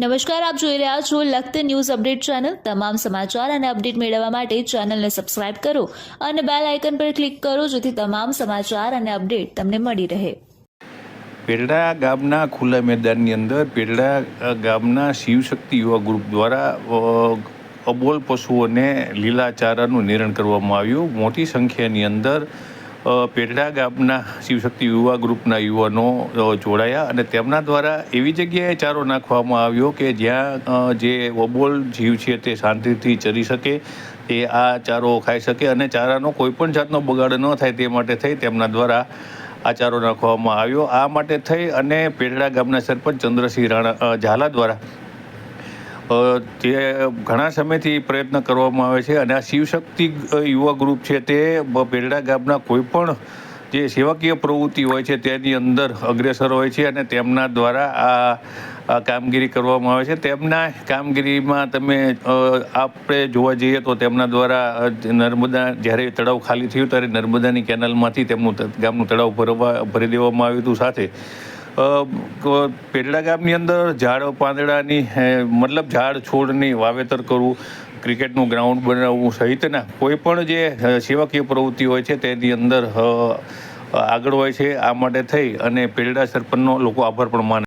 નમસ્કાર, આપ જોઈ રહ્યા છો લખત ન્યૂઝ અપડેટ ચેનલ. તમામ સમાચાર અને અપડેટ મેળવવા માટે ચેનલને સબસ્ક્રાઇબ કરો અને બેલ આઇકન પર ક્લિક કરો જેથી તમામ સમાચાર અને અપડેટ તમને મળી રહે. પેરડા ગામના ખુલ્લા મેદાનની અંદર પેરડા ગામના શિવશક્તિ યુવા ગ્રુપ દ્વારા અબોલ પશુઓને લીલા ચારાનું નિરણ કરવામાં આવ્યું. મોટી સંખ્યાની અંદર અ, પેરડા ગામના શિવશક્તિ યુવા ગ્રુપના યુવાનો જોડાયા અને તેમના દ્વારા એવી જગ્યાએ ચારો નાખવામાં આવ્યો કે જ્યાં જે વબોલ જીવ છે તે શાંતિથી ચરી શકે તે આ ચારો ખાઈ શકે અને ચારાનો કોઈ પણ જાતનો બગાડ ન થાય તે માટે થઈ તેમના દ્વારા આ ચારો નાખવામાં આવ્યો. આ માટે થઈ અને પેઢડા ગામના સરપંચ ચંદ્રસિંહ રાણા ઝાલા દ્વારા તે ઘણા સમયથી પ્રયત્ન કરવામાં આવે છે અને આ શિવશક્તિ યુવા ગ્રુપ છે તે બેરડા ગામના કોઈ પણ જે સેવાકીય પ્રવૃત્તિ હોય છે તેની અંદર અગ્રેસર હોય છે અને તેમના દ્વારા આ કામગીરી કરવામાં આવે છે. તેમના કામગીરીમાં તમે આપણે જોવા જઈએ તો તેમના દ્વારા નર્મદા, જ્યારે તળાવ ખાલી થયું ત્યારે નર્મદાની કેનાલમાંથી તેમનું ગામનું તળાવ ભરવા, ભરી દેવામાં આવ્યું હતું સાથે. અ, પેરડા ગામની અંદર ઝાડ પાંદડાની મતલબ ઝાડ છોડની વાવેતર કરવું ક્રિકેટનું ગ્રાઉન્ડ બનાવવું સહિતના કોઈ પણ જે સેવાકીય પ્રવૃત્તિ હોય છે તેની અંદર આગળ હોય છે આ માટે થઈ અને પેરડા સરપંચનો લોકો આભાર પણ માને.